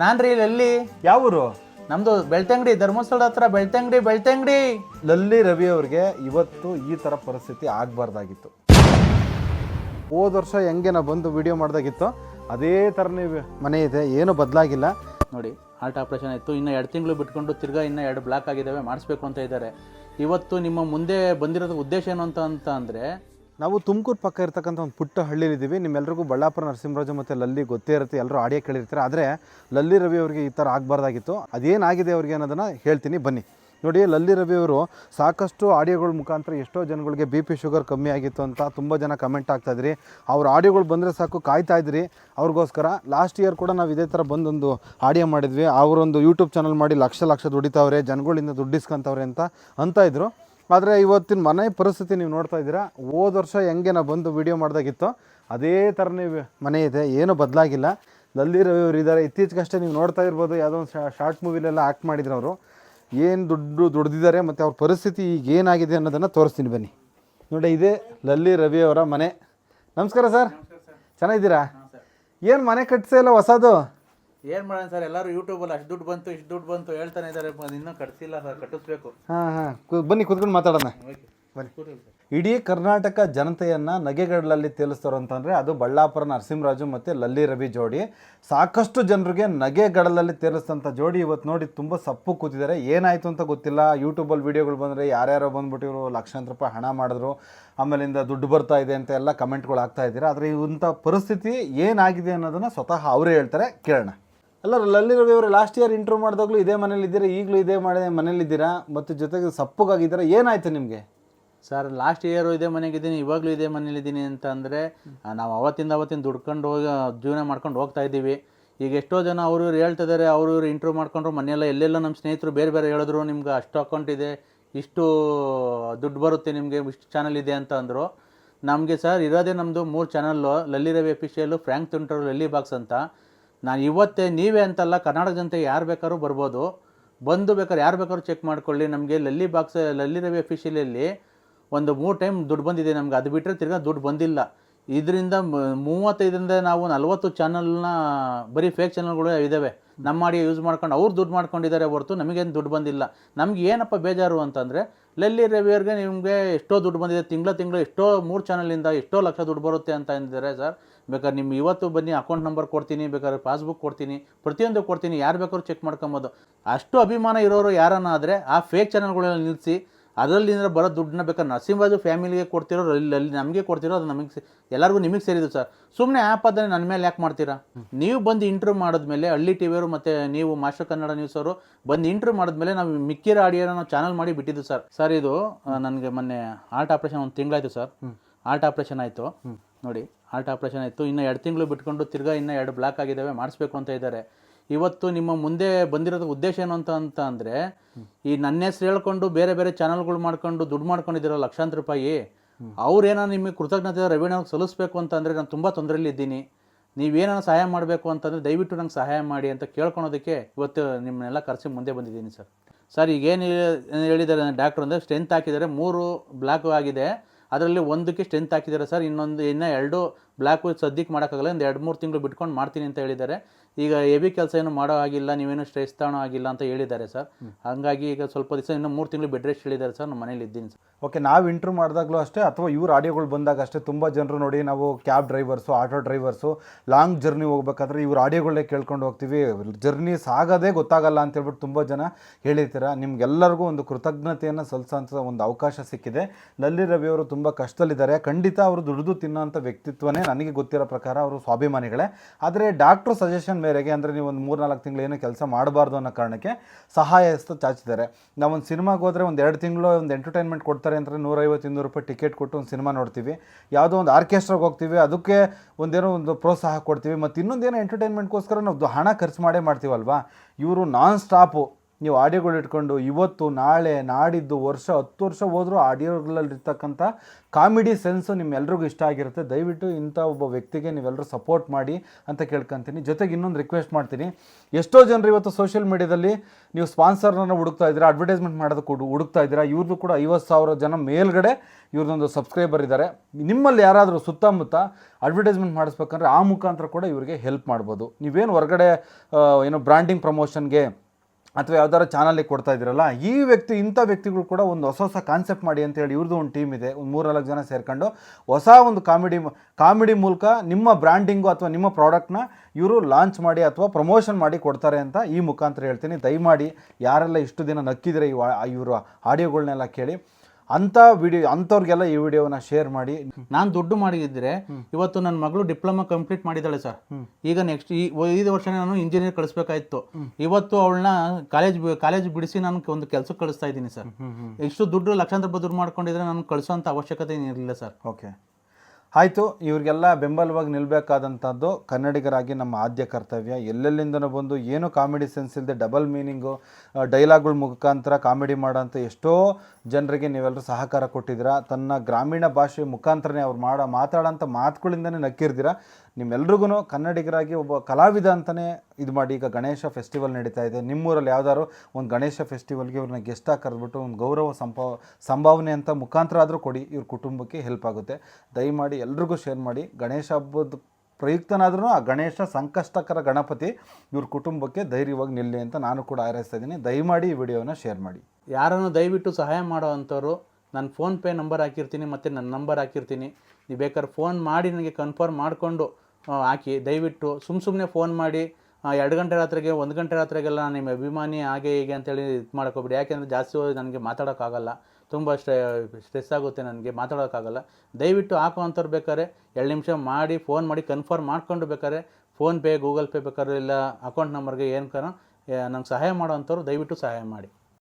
ನಾನ್ ರೀ ಲಲ್ಲಿ ಯಾವ ಊರು ನಮ್ದು ಬೆಳ್ತಂಗಡಿ ಧರ್ಮಸ್ಥಳ ಹತ್ರ ಬೆಳ್ತಂಗಡಿ ಬೆಳ್ತಂಗಡಿ. ಲಲ್ಲಿ ರವಿ ಅವ್ರಿಗೆ ಇವತ್ತು ಈ ಥರ ಪರಿಸ್ಥಿತಿ ಆಗಬಾರ್ದಾಗಿತ್ತು. ಹೋದ ವರ್ಷ ಹೆಂಗೆ ನಾ ಬಂದು ವಿಡಿಯೋ ಮಾಡ್ದಾಗಿತ್ತು ಅದೇ ಥರನೇ ಮನೆ ಇದೆ ಏನು ಬದಲಾಗಿಲ್ಲ. ನೋಡಿ ಹಾರ್ಟ್ ಆಪರೇಷನ್ ಆಯಿತು ಇನ್ನು ಎರಡು ತಿಂಗಳು ಬಿಟ್ಕೊಂಡು ತಿರ್ಗಾ ಇನ್ನೂ ಎರಡು ಬ್ಲಾಕ್ ಆಗಿದ್ದಾವೆ ಮಾಡಿಸ್ಬೇಕು ಅಂತ ಇದ್ದಾರೆ ಇವತ್ತು ನಿಮ್ಮ ಮುಂದೆ ಬಂದಿರೋದು ಉದ್ದೇಶ ಏನು ಅಂತ ಅಂತ ಅಂದರೆ ನಾವು ತುಮಕೂರು ಪಕ್ಕ ಇರ್ತಕ್ಕಂಥ ಒಂದು ಪುಟ್ಟ ಹಳ್ಳಿಲಿದ್ದೀವಿ ನಿಮ್ಮೆಲ್ಲರಿಗೂ ಬಳ್ಳಾಪುರ, ನರಸಿಂಹರಾಜು ಮತ್ತು ಲಲ್ಲಿ ಗೊತ್ತೇ ಇರುತ್ತೆ. ಎಲ್ಲರೂ ಆಡಿಯೋ ಕೇಳಿರ್ತಾರೆ. ಆದರೆ ಲಲ್ಲಿ ರವಿ ಅವರಿಗೆ ಈ ಥರ ಆಗಬಾರ್ದಾಗಿತ್ತು. ಅದೇನಾಗಿದೆ ಅವ್ರಿಗೆ ಅನ್ನೋದನ್ನು ಹೇಳ್ತೀನಿ. ಬನ್ನಿ. ನೋಡಿ, ಲಲ್ಲಿ ರವಿ ಅವರು ಸಾಕಷ್ಟು ಆಡಿಯೋಗಳ ಮುಖಾಂತರ ಎಷ್ಟೋ ಜನಗಳಿಗೆ ಬಿ ಪಿ ಶುಗರ್ ಕಮ್ಮಿ ಆಗಿತ್ತು ಅಂತ ತುಂಬ ಜನ ಕಮೆಂಟ್ ಆಗ್ತಾಯಿದ್ರಿ ಅವ್ರ ಆಡಿಯೋಗಳು ಬಂದರೆ ಸಾಕು, ಕಾಯ್ತಾ ಇದ್ರಿ. ಅವ್ರಿಗೋಸ್ಕರ ಲಾಸ್ಟ್ ಇಯರ್ ಕೂಡ ನಾವು ಇದೇ ಥರ ಬಂದೊಂದು ಆಡಿಯೋ ಮಾಡಿದ್ವಿ. ಅವರೊಂದು ಯೂಟ್ಯೂಬ್ ಚಾನಲ್ ಮಾಡಿ ಲಕ್ಷ ಲಕ್ಷ ದುಡಿತಾವ್ರೆ, ಜನಗಳಿಂದ ದುಡ್ಡಿಸ್ಕೊಂತವ್ರೆ ಅಂತ ಅಂತ ಇದ್ರು. ಆದರೆ ಇವತ್ತಿನ ಮನೆ ಪರಿಸ್ಥಿತಿ ನೀವು ನೋಡ್ತಾ ಇದ್ದೀರಾ? ಹೋದ ವರ್ಷ ಹೆಂಗೆ ನಾವು ಬಂದು ವಿಡಿಯೋ ಮಾಡಿದಾಗಿತ್ತು ಅದೇ ಥರನೇ ನೀವು ಮನೆ ಇದೆ ಏನೂ ಬದಲಾಗಿಲ್ಲ. ಲಲ್ಲಿ ರವಿ ಅವರು ಇದ್ದಾರೆ ಇತ್ತೀಚೆಗಷ್ಟೇ ನೀವು ನೋಡ್ತಾ ಇರ್ಬೋದು ಯಾವುದೋ ಒಂದು ಶಾರ್ಟ್ ಮೂವಿಲೆಲ್ಲ ಆ್ಯಕ್ಟ್ ಮಾಡಿದ್ರು ಅವರು. ಏನು ದುಡ್ಡು ದುಡ್ದಿದ್ದಾರೆ ಮತ್ತು ಅವ್ರ ಪರಿಸ್ಥಿತಿ ಈಗ ಏನಾಗಿದೆ ಅನ್ನೋದನ್ನು ತೋರಿಸ್ತೀನಿ ಬನ್ನಿ. ನೋಡಿ ಇದೇ ಲಲ್ಲಿ ರವಿ ಅವರ ಮನೆ. ನಮಸ್ಕಾರ ಸರ್. ಚೆನ್ನಾಗಿದ್ದೀರಾ? ಏನು ಮನೆ ಕಟ್ಟಿಸೇ ಇಲ್ಲ ಹೊಸದು? ಏನು ಮಾಡೋಣ ಸರ್? ಎಲ್ಲರೂ ಯೂಟ್ಯೂಬಲ್ಲಿ ಅಷ್ಟು ದುಡ್ಡು ಬಂತು ಇಷ್ಟು ದುಡ್ಡು ಬಂತು ಹೇಳ್ತಾನೆ ಇದ್ದಾರೆ. ಇನ್ನೂ ಕಟ್ಸಿಲ್ಲ ಸರ್ ಕಟ್ಟಿಸ್ಬೇಕು. ಹಾಂ ಹಾಂ. ಬನ್ನಿ ಕುತ್ಕೊಂಡು ಮಾತಾಡೋಣ. ಬನ್ನಿ. ಇಡೀ ಕರ್ನಾಟಕ ಜನತೆಯನ್ನು ನಗೆಗಡಲಲ್ಲಿ ತೇಲಿಸ್ತಾರೆ ಅಂತಂದ್ರೆ ಅದು ಬಳ್ಳಾಪುರ ನರಸಿಂಹರಾಜು ಮತ್ತು ಲಲ್ಲಿ ರವಿ ಜೋಡಿ. ಸಾಕಷ್ಟು ಜನರಿಗೆ ನಗೆಗಡಲಲ್ಲಿ ತೇಲಿಸ್ತಂಥ ಜೋಡಿ ಇವತ್ತು ನೋಡಿ ತುಂಬ ಸಪ್ಪು ಕೂತಿದ್ದಾರೆ. ಏನಾಯಿತು ಅಂತ ಗೊತ್ತಿಲ್ಲ. ಯೂಟ್ಯೂಬಲ್ಲಿ ವೀಡಿಯೋಗಳು ಬಂದರೆ ಯಾರ್ಯಾರೋ ಬಂದ್ಬಿಟ್ಟಿರು ಲಕ್ಷಾಂತರ ರೂಪಾಯಿ ಹಣ ಮಾಡಿದ್ರು. ಆಮೇಲಿಂದ ದುಡ್ಡು ಬರ್ತಾ ಇದೆ ಅಂತ ಎಲ್ಲ ಕಮೆಂಟ್ಗಳು ಆಗ್ತಾ ಇದ್ದೀರಾ. ಆದರೆ ಇಂಥ ಪರಿಸ್ಥಿತಿ ಏನಾಗಿದೆ ಅನ್ನೋದನ್ನು ಸ್ವತಃ ಅವರೇ ಹೇಳ್ತಾರೆ. ಕೇಳೋಣ. ಅಲ್ಲ ಲಲ್ಲಿ ರವಿ ಅವರು ಲಾಸ್ಟ್ ಇಯರ್ ಇಂಟರ್ವ್ಯೂ ಮಾಡಿದಾಗಲೂ ಇದೇ ಮನೇಲಿ ಇದ್ದೀರಾ, ಈಗಲೂ ಇದೇ ಮಾಡಿ ಮನೇಲಿದ್ದೀರಾ ಮತ್ತು ಜೊತೆಗೆ ಸಪ್ಪಗಾಗಿದ್ದೀರಾ? ಏನಾಯಿತು ನಿಮಗೆ? ಸರ್ ಲಾಸ್ಟ್ ಇಯರು ಇದೇ ಮನೆಗಿದ್ದೀನಿ ಇವಾಗಲೂ ಇದೇ ಮನೇಲಿದ್ದೀನಿ ಅಂತ ಅಂದರೆ ನಾವು ಅವತ್ತಿಂದ ಅವತ್ತಿನ ದುಡ್ಕೊಂಡು ಹೋಗಿ ಜೀವನ ಮಾಡ್ಕೊಂಡು ಹೋಗ್ತಾ ಇದ್ದೀವಿ. ಈಗ ಎಷ್ಟೋ ಜನ ಅವರು ಇವ್ರು ಹೇಳ್ತಾ ಇದ್ದಾರೆ, ಅವರು ಇವ್ರು ಇಂಟ್ರೂ ಮಾಡ್ಕೊಂಡ್ರು, ಮನೆಯೆಲ್ಲ ಎಲ್ಲೆಲ್ಲ ನಮ್ಮ ಸ್ನೇಹಿತರು ಬೇರೆ ಬೇರೆ ಹೇಳಿದ್ರು, ನಿಮ್ಗೆ ಅಷ್ಟು ಅಕೌಂಟ್ ಇದೆ, ಇಷ್ಟು ದುಡ್ಡು ಬರುತ್ತೆ ನಿಮಗೆ, ಇಷ್ಟು ಚಾನಲ್ ಇದೆ ಅಂತ ಅಂದರು. ನಮಗೆ ಸರ್, ಇರೋದೇ ನಮ್ಮದು ಮೂರು ಚಾನಲ್ಲು ಲಲ್ಲಿ ರವಿ ಅಫಿಷಿಯಲ್ಲು ಫ್ರ್ಯಾಂಕ್ ತುಂಟರು ಲಲ್ಲಿ ಬಾಕ್ಸ್ ಅಂತ. ನಾನು ಇವತ್ತೇ ನೀವೇ ಅಂತಲ್ಲ, ಕರ್ನಾಟಕ ಜನತೆ ಯಾರು ಬೇಕಾದ್ರೂ ಬರ್ಬೋದು. ಬಂದು ಬೇಕಾದ್ರೆ ಯಾರು ಬೇಕಾದ್ರೂ ಚೆಕ್ ಮಾಡ್ಕೊಳ್ಳಿ. ನಮಗೆ ಲಲ್ಲಿ ಬಾಕ್ಸ್ ಲಲ್ಲಿ ರವಿ ಅಫಿಷಿಯಲಲ್ಲಿ ಒಂದು ಮೂರು ಟೈಮ್ ದುಡ್ಡು ಬಂದಿದೆ ನಮ್ಗೆ. ಅದು ಬಿಟ್ಟರೆ ತಿರ್ಗಾ ದುಡ್ಡು ಬಂದಿಲ್ಲ. ಇದರಿಂದ ಮೂವತ್ತೈದರಿಂದ ನಾವು ನಲವತ್ತು ಚಾನಲ್ನ ಬರೀ ಫೇಕ್ ಚಾನಲ್ಗಳು ಇದ್ದಾವೆ ನಮ್ಮ ಆಡಿಯೋ ಯೂಸ್ ಮಾಡ್ಕೊಂಡು ಅವ್ರು ದುಡ್ಡು ಮಾಡ್ಕೊಂಡಿದ್ದಾರೆ ಹೊರತು ನಮಗೇನು ದುಡ್ಡು ಬಂದಿಲ್ಲ. ನಮ್ಗೆ ಏನಪ್ಪ ಬೇಜಾರು ಅಂತಂದರೆ, ಲಲ್ಲಿ ರವಿಯವ್ರಿಗೆ ನಿಮಗೆ ಎಷ್ಟೋ ದುಡ್ಡು ಬಂದಿದೆ. ತಿಂಗಳ ತಿಂಗಳು ಎಷ್ಟೋ ಮೂರು ಚಾನಲಿಂದ ಎಷ್ಟೋ ಲಕ್ಷ ದುಡ್ಡು ಬರುತ್ತೆ ಅಂತ ಅಂದಿದ್ದಾರೆ ಸರ್. ಬೇಕಾದ್ರೆ ನಿಮ್ಮ ಇವತ್ತು ಬನ್ನಿ ಅಕೌಂಟ್ ನಂಬರ್ ಕೊಡ್ತೀನಿ ಬೇಕಾದ್ರೆ ಪಾಸ್ಬುಕ್ ಕೊಡ್ತೀನಿ ಪ್ರತಿಯೊಂದು ಕೊಡ್ತೀನಿ ಯಾರು ಬೇಕಾದ್ರೂ ಚೆಕ್ ಮಾಡ್ಕೊಬೋದು. ಅಷ್ಟು ಅಭಿಮಾನ ಇರೋರು ಯಾರನ್ನ ಆದರೆ ಆ ಫೇಕ್ ಚಾನಲ್ಗಳೆಲ್ಲ ನಿಲ್ಲಿಸಿ ಅದರಲ್ಲಿಂದ ಬರೋ ದುಡ್ಡನ್ನ ಬೇಕಾದ್ರೆ ನರಸಿಂಹರಾಜು ಫ್ಯಾಮಿಲಿಗೆ ಕೊಡ್ತಿರೋ ಅಲ್ಲಿ ಅಲ್ಲಿ ನಮಗೆ ಕೊಡ್ತಿರೋ ಅದು ನಮಗೆ ಎಲ್ಲರಿಗೂ ನಿಮಗೆ ಸೇರಿದ್ದು ಸರ್. ಸುಮ್ಮನೆ ಆ್ಯಪ್ ಆದರೆ ನನ್ನ ಮೇಲೆ ಯಾಕೆ ಮಾಡ್ತೀರಾ? ನೀವು ಬಂದು ಇಂಟ್ರ್ಯೂ ಮಾಡಿದ್ಮೇಲೆ ಹಳ್ಳಿ ಟಿ ವಿಯವರು ಮತ್ತು ನೀವು ಮಾಸ್ಟರ್ ಕನ್ನಡ ನ್ಯೂಸ್ ಅವರು ಬಂದು ಇಂಟ್ರ್ಯೂ ಮಾಡಿದ್ಮೇಲೆ ನಾವು ಮಿಕ್ಕಿರ ಆಡಿಯೋನ ನಾವು ಚಾನಲ್ ಮಾಡಿ ಬಿಟ್ಟಿದ್ದು ಸರ್. ಸರ್ ಇದು ನನಗೆ ಮೊನ್ನೆ ಹಾರ್ಟ್ ಆಪ್ರೇಷನ್ ಒಂದು ತಿಂಗಳಾಯಿತು ಸರ್. ಹಾರ್ಟ್ ಆಪ್ರೇಷನ್ ಆಯಿತು. ನೋಡಿ ಹಾರ್ಟ್ ಆಪ್ರೇಷನ್ ಆಯಿತು. ಇನ್ನು ಎರಡು ತಿಂಗಳು ಬಿಟ್ಕೊಂಡು ತಿರ್ಗಾ ಇನ್ನೂ ಎರಡು ಬ್ಲಾಕ್ ಆಗಿದ್ದಾವೆ ಮಾಡಿಸ್ಬೇಕು ಅಂತ ಇದ್ದಾರೆ. ಇವತ್ತು ನಿಮ್ಮ ಮುಂದೆ ಬಂದಿರೋದು ಉದ್ದೇಶ ಏನು ಅಂತ ಅಂತ ಅಂದರೆ, ಈ ನನ್ನ ಹೆಸರು ಹೇಳ್ಕೊಂಡು ಬೇರೆ ಬೇರೆ ಚಾನಲ್ಗಳು ಮಾಡ್ಕೊಂಡು ದುಡ್ಡು ಮಾಡ್ಕೊಂಡಿದ್ದೀರೋ ಲಕ್ಷಾಂತರ ರೂಪಾಯಿ ಅವ್ರೇನೋ ನಿಮಗೆ ಕೃತಜ್ಞತೆ ರವೀಣ ಸಲ್ಲಿಸ್ಬೇಕು ಅಂತ ಅಂದರೆ ನಾನು ತುಂಬ ತೊಂದರೆಯಲ್ಲಿದ್ದೀನಿ ನೀವೇನೋ ಸಹಾಯ ಮಾಡಬೇಕು ಅಂತಂದರೆ ದಯವಿಟ್ಟು ನಂಗೆ ಸಹಾಯ ಮಾಡಿ ಅಂತ ಕೇಳ್ಕೊಳೋದಕ್ಕೆ ಇವತ್ತು ನಿಮ್ಮನ್ನೆಲ್ಲ ಕರೆಸಿ ಮುಂದೆ ಬಂದಿದ್ದೀನಿ ಸರ್. ಸರ್, ಈಗೇನು ಹೇಳಿದ್ದಾರೆ ಡಾಕ್ಟ್ರ್ ಅಂದರೆ ಸ್ಟ್ರೆಂತ್ ಹಾಕಿದ್ದಾರೆ, ಮೂರು ಬ್ಲಾಕ್ ಆಗಿದೆ. ಅದರಲ್ಲಿ ಒಂದಕ್ಕೆ ಸ್ಟ್ರೆಂತ್ ಹಾಕಿದ್ದಾರೆ ಸರ್. ಇನ್ನೊಂದು, ಇನ್ನೂ ಎರಡು ಬ್ಲ್ಯಾಕು ಸದ್ಯಕ್ಕೆ ಮಾಡೋಕ್ಕಾಗಲ್ಲ. ಒಂದು ಎರಡು ಮೂರು ತಿಂಗಳು ಬಿಟ್ಕೊಂಡು ಮಾಡ್ತೀನಿ ಅಂತ ಹೇಳಿದ್ದಾರೆ. ಈಗ ಹೆವಿ ಕೆಲಸ ಏನು ಮಾಡೋ ಆಗಿಲ್ಲ ನೀವೇನು ಸ್ಟ್ರೆಸ್ ತಾಣೋ ಆಗಿಲ್ಲ ಅಂತ ಹೇಳಿದ್ದಾರೆ ಸರ್. ಹಾಗಾಗಿ ಈಗ ಸ್ವಲ್ಪ ದಿವಸ, ಇನ್ನೂ ಮೂರು ತಿಂಗಳು ಬೆಡ್ ರೆಸ್ಟ್ ಹೇಳಿದ್ದಾರೆ ಸರ್, ನಮ್ಮ ಮನೇಲಿ ಇದ್ದೀನಿ ಸರ್. ಓಕೆ, ನಾವು ಇಂಟ್ರೂ ಮಾಡಿದಾಗಲೂ ಅಷ್ಟೇ, ಅಥವಾ ಇವ್ರ ಆಡಿಯೋಗಳು ಬಂದಾಗ ಅಷ್ಟೇ, ತುಂಬ ಜನರು ನೋಡಿ ನಾವು cab drivers auto drivers long journey ಹೋಗ್ಬೇಕಾದ್ರೆ ಇವ್ರ ಆಡಿಯೋಗಳನ್ನೇ ಕೇಳ್ಕೊಂಡು ಹೋಗ್ತೀವಿ. ಜರ್ನಿ ಸಾಗೋದೇ ಗೊತ್ತಾಗಲ್ಲ ಅಂತ ಹೇಳ್ಬಿಟ್ಟು ತುಂಬ ಜನ ಹೇಳಿರ್ತೀರ. ನಿಮ್ಗೆಲ್ಲರಿಗೂ ಒಂದು ಕೃತಜ್ಞತೆಯನ್ನು ಸಲ್ಲಿಸೋಂಥ ಒಂದು ಅವಕಾಶ ಸಿಕ್ಕಿದೆ. ಲಲ್ಲಿ ರವಿ ಅವರು ತುಂಬ ಕಷ್ಟದಲ್ಲಿದ್ದಾರೆ. ಖಂಡಿತ ಅವರು ದುಡಿದು ತಿನ್ನೋಂಥ ವ್ಯಕ್ತಿತ್ವನೇ ನನಗೆ ಗೊತ್ತಿರೋ ಪ್ರಕಾರ ಅವರು ಸ್ವಾಭಿಮಾನಿಗಳೇ. ಆದರೆ ಡಾಕ್ಟ್ರು ಸಜೆಷನ್ ಮೇರೆಗೆ ಅಂದರೆ ನೀವು ಒಂದು ಮೂರು ನಾಲ್ಕು ತಿಂಗಳು ಏನೋ ಕೆಲಸ ಮಾಡಬಾರ್ದು ಅನ್ನೋ ಕಾರಣಕ್ಕೆ ಸಹಾಯ ಹೆಸರು ಚಾಚಿದ್ದಾರೆ. ನಾವು ಒಂದು ಸಿನಿಮಾಗೆ ಹೋದರೆ ಒಂದು ಎರಡು ತಿಂಗಳು ಒಂದು ಎಂಟರ್ಟೈನ್ಮೆಂಟ್ ಕೊಡ್ತಾರೆ ಅಂದರೆ ನೂರೈವತ್ತು ಇನ್ನೂರು ರೂಪಾಯಿ ಟಿಕೆಟ್ ಕೊಟ್ಟು ಒಂದು ಸಿನಿಮಾ ನೋಡ್ತೀವಿ. ಯಾವುದೋ ಒಂದು ಆರ್ಕೆಸ್ಟ್ರಾಗೆ ಹೋಗ್ತೀವಿ, ಅದಕ್ಕೆ ಒಂದೇನೋ ಒಂದು ಪ್ರೋತ್ಸಾಹ ಕೊಡ್ತೀವಿ. ಮತ್ತು ಇನ್ನೊಂದೇನೋ ಎಂಟರ್ಟೈನ್ಮೆಂಟ್ಗೋಸ್ಕರ ನಾವು ಹಣ ಖರ್ಚು ಮಾಡೇ ಮಾಡ್ತೀವಲ್ವಾ? ಇವರು ನಾನ್ ಸ್ಟಾಪು ನೀವು ಆಡಿಯೋಗಳು ಇಟ್ಕೊಂಡು ಇವತ್ತು, ನಾಳೆ, ನಾಡಿದ್ದು, ವರ್ಷ, ಹತ್ತು ವರ್ಷ ಹೋದರೂ ಆಡಿಯೋಗಳಲ್ಲಿರ್ತಕ್ಕಂಥ ಕಾಮಿಡಿ ಸೆನ್ಸು ನಿಮ್ಮೆಲ್ರಿಗೂ ಇಷ್ಟ ಆಗಿರುತ್ತೆ. ದಯವಿಟ್ಟು ಇಂಥ ಒಬ್ಬ ವ್ಯಕ್ತಿಗೆ ನೀವೆಲ್ಲರೂ ಸಪೋರ್ಟ್ ಮಾಡಿ ಅಂತ ಕೇಳ್ಕೊತೀನಿ. ಜೊತೆಗೆ ಇನ್ನೊಂದು ರಿಕ್ವೆಸ್ಟ್ ಮಾಡ್ತೀನಿ. ಎಷ್ಟೋ ಜನರು ಇವತ್ತು ಸೋಷಿಯಲ್ ಮೀಡಿಯಾದಲ್ಲಿ ನೀವು ಸ್ಪಾನ್ಸರ್ನ ಹುಡುಕ್ತಾ ಇದ್ದೀರಾ ಅಡ್ವರ್ಟೈಸ್ಮೆಂಟ್ ಮಾಡೋದು ಕೂಡ ಹುಡುಕ್ತಾ ಇದ್ದೀರಾ, ಇವ್ರದ್ದು ಕೂಡ ಐವತ್ತು ಸಾವಿರ ಜನ ಮೇಲ್ಗಡೆ ಇವ್ರದ್ದೊಂದು ಸಬ್ಸ್ಕ್ರೈಬರ್ ಇದ್ದಾರೆ. ನಿಮ್ಮಲ್ಲಿ ಯಾರಾದರೂ ಸುತ್ತಮುತ್ತ ಅಡ್ವರ್ಟೈಸ್ಮೆಂಟ್ ಮಾಡಿಸ್ಬೇಕಂದ್ರೆ ಆ ಮುಖಾಂತರ ಕೂಡ ಇವರಿಗೆ ಹೆಲ್ಪ್ ಮಾಡ್ಬೋದು. ನೀವೇನು ಹೊರಗಡೆ ಏನು ಬ್ರ್ಯಾಂಡಿಂಗ್ ಪ್ರಮೋಷನ್ಗೆ ಅಥವಾ ಯಾವ್ದಾದ್ರು ಚಾನಲಿಗೆ ಕೊಡ್ತಾ ಇದ್ದೀರಲ್ಲ, ಈ ವ್ಯಕ್ತಿ, ಇಂಥ ವ್ಯಕ್ತಿಗಳು ಕೂಡ ಒಂದು ಹೊಸ ಹೊಸ ಕಾನ್ಸೆಪ್ಟ್ ಮಾಡಿ ಅಂತ ಹೇಳಿ ಇವ್ರದ್ದು ಒಂದು ಟೀಮ್ ಇದೆ. ಒಂದು ಮೂರ್ನಾಲ್ಕು ಜನ ಸೇರ್ಕೊಂಡು ಹೊಸ ಒಂದು ಕಾಮಿಡಿ ಕಾಮಿಡಿ ಮೂಲಕ ನಿಮ್ಮ ಬ್ರ್ಯಾಂಡಿಂಗು ಅಥವಾ ನಿಮ್ಮ ಪ್ರಾಡಕ್ಟ್ನ ಇವರು ಲಾಂಚ್ ಮಾಡಿ ಅಥವಾ ಪ್ರಮೋಷನ್ ಮಾಡಿ ಕೊಡ್ತಾರೆ ಅಂತ ಈ ಮುಖಾಂತರ ಹೇಳ್ತೀನಿ. ದಯಮಾಡಿ ಯಾರೆಲ್ಲ ಇಷ್ಟು ದಿನ ನಕ್ಕಿದ್ರೆ ಇವ ಇವರು ಆಡಿಯೋಗಳನ್ನೆಲ್ಲ ಕೇಳಿ. ಅಂಥ ವಿಡಿಯೋ ಅಂಥವ್ರಿಗೆಲ್ಲ ಈ ವಿಡಿಯೋನ ಶೇರ್ ಮಾಡಿ. ನಾನು ದುಡ್ಡು ಮಾಡಿದ್ರೆ ಇವತ್ತು ನನ್ನ ಮಗಳು ಡಿಪ್ಲೊಮಾ ಕಂಪ್ಲೀಟ್ ಮಾಡಿದ್ದಾಳೆ ಸರ್. ಈಗ ನೆಕ್ಸ್ಟ್ ಈ ಐದು ವರ್ಷ ನಾನು ಇಂಜಿನಿಯರ್ ಕಳಿಸ್ಬೇಕಾಯ್ತು. ಇವತ್ತು ಅವಳನ್ನ ಕಾಲೇಜ್ ಕಾಲೇಜ್ ಬಿಡಿಸಿ ನಾನು ಒಂದು ಕೆಲಸಕ್ಕೆ ಕಳಿಸ್ತಾ ಇದ್ದೀನಿ ಸರ್. ಇಷ್ಟು ದುಡ್ಡು ಲಕ್ಷಾಂತರ ದುಡ್ಡು ಮಾಡ್ಕೊಂಡಿದ್ರೆ ನಾನು ಕಳಿಸೋಂಥ ಅವಶ್ಯಕತೆ ಏನಿರಲಿಲ್ಲ ಸರ್. ಓಕೆ ಆಯಿತು, ಇವರಿಗೆಲ್ಲ ಬೆಂಬಲವಾಗಿ ನಿಲ್ಲಬೇಕಾದಂಥದ್ದು ಕನ್ನಡಿಗರಾಗಿ ನಮ್ಮ ಆದ್ಯ ಕರ್ತವ್ಯ. ಎಲ್ಲೆಲ್ಲಿಂದನೂ ಬಂದು ಏನು ಕಾಮಿಡಿ ಸೆನ್ಸ್ ಇಲ್ಲದೆ ಡಬಲ್ ಮೀನಿಂಗು ಡೈಲಾಗ್ಗಳ ಮುಖಾಂತರ ಕಾಮಿಡಿ ಮಾಡೋಂಥ ಎಷ್ಟೋ ಜನರಿಗೆ ನೀವೆಲ್ಲರೂ ಸಹಕಾರ ಕೊಟ್ಟಿದ್ದೀರಾ. ತನ್ನ ಗ್ರಾಮೀಣ ಭಾಷೆ ಮುಖಾಂತರನೇ ಅವ್ರು ಮಾಡೋ ಮಾತಾಡೋಂಥ ಮಾತುಗಳಿಂದನೇ ನಕ್ಕಿರ್ತೀರ ನಿಮ್ಮೆಲ್ರಿಗೂ ಕನ್ನಡಿಗರಾಗಿ ಒಬ್ಬ ಕಲಾವಿದ ಅಂತಲೇ ಇದು ಮಾಡಿ ಈಗ ಗಣೇಶ ಫೆಸ್ಟಿವಲ್ ನಡೀತಾ ಇದೆ. ನಿಮ್ಮೂರಲ್ಲಿ ಯಾವ್ದಾದ್ರು ಒಂದು ಗಣೇಶ ಫೆಸ್ಟಿವಲ್ಗೆ ಇವ್ರನ್ನ ಗೆಸ್ಟಾಗಿ ಕರೆದ್ಬಿಟ್ಟು ಒಂದು ಗೌರವ ಸಂಭಾವ ಸಂಭಾವನೆ ಅಂತ ಮುಖಾಂತರ ಆದರೂ ಕೊಡಿ, ಇವ್ರ ಕುಟುಂಬಕ್ಕೆ ಹೆಲ್ಪ್ ಆಗುತ್ತೆ. ದಯಮಾಡಿ ಎಲ್ರಿಗೂ ಶೇರ್ ಮಾಡಿ. ಗಣೇಶ ಹಬ್ಬದ ಪ್ರಯುಕ್ತನಾದ್ರೂ ಆ ಗಣೇಶ ಸಂಕಷ್ಟಕರ ಗಣಪತಿ ಇವ್ರ ಕುಟುಂಬಕ್ಕೆ ಧೈರ್ಯವಾಗಿ ನಿಲ್ಲಿ ಅಂತ ನಾನು ಕೂಡ ಹಾರೈಸ್ತಾ ಇದ್ದೀನಿ. ದಯಮಾಡಿ ಈ ವಿಡಿಯೋನ ಶೇರ್ ಮಾಡಿ. ಯಾರನ್ನು ದಯವಿಟ್ಟು ಸಹಾಯ ಮಾಡೋ ಅಂಥವ್ರು ನಾನು ಫೋನ್ಪೇ ನಂಬರ್ ಹಾಕಿರ್ತೀನಿ, ಮತ್ತು ನನ್ನ ನಂಬರ್ ಹಾಕಿರ್ತೀನಿ. ನೀವು ಬೇಕಾದ್ರೆ ಫೋನ್ ಮಾಡಿ ನನಗೆ ಕನ್ಫರ್ಮ್ ಮಾಡಿಕೊಂಡು ಹಾಕಿ. ದಯವಿಟ್ಟು ಸುಮ್ಮ ಸುಮ್ಮನೆ ಫೋನ್ ಮಾಡಿ ಎರಡು ಗಂಟೆ ರಾತ್ರಿಗೆ, ಒಂದು ಗಂಟೆ ರಾತ್ರಿಗೆಲ್ಲ ನಾನು ನಿಮ್ಮ ಅಭಿಮಾನಿ ಹಾಗೆ ಹೀಗೆ ಅಂತೇಳಿ ಇದು ಮಾಡ್ಕೋಬಿಡಿ. ಯಾಕೆಂದರೆ ಜಾಸ್ತಿ ನನಗೆ ಮಾತಾಡೋಕ್ಕಾಗಲ್ಲ. ತುಂಬ ಸ್ಟ್ರೆಸ್ ಆಗುತ್ತೆ ನನಗೆ, ಮಾತಾಡೋಕ್ಕಾಗಲ್ಲ. ದಯವಿಟ್ಟು ಹಾಕೋ ಅಂಥವ್ರು ಬೇಕಾದ್ರೆ ಎರಡು ನಿಮಿಷ ಮಾಡಿ, ಫೋನ್ ಮಾಡಿ ಕನ್ಫರ್ಮ್ ಮಾಡ್ಕೊಂಡು ಬೇಕಾದ್ರೆ ಫೋನ್ಪೇ ಗೂಗಲ್ ಪೇ ಬೇಕಾದ್ರೆ ಇಲ್ಲ ಅಕೌಂಟ್ ನಂಬರ್ಗೆ ಏನು ಕಾರಣ ನಂಗೆ ಸಹಾಯ ಮಾಡೋ ಅಂಥವ್ರು ದಯವಿಟ್ಟು ಸಹಾಯ ಮಾಡಿ.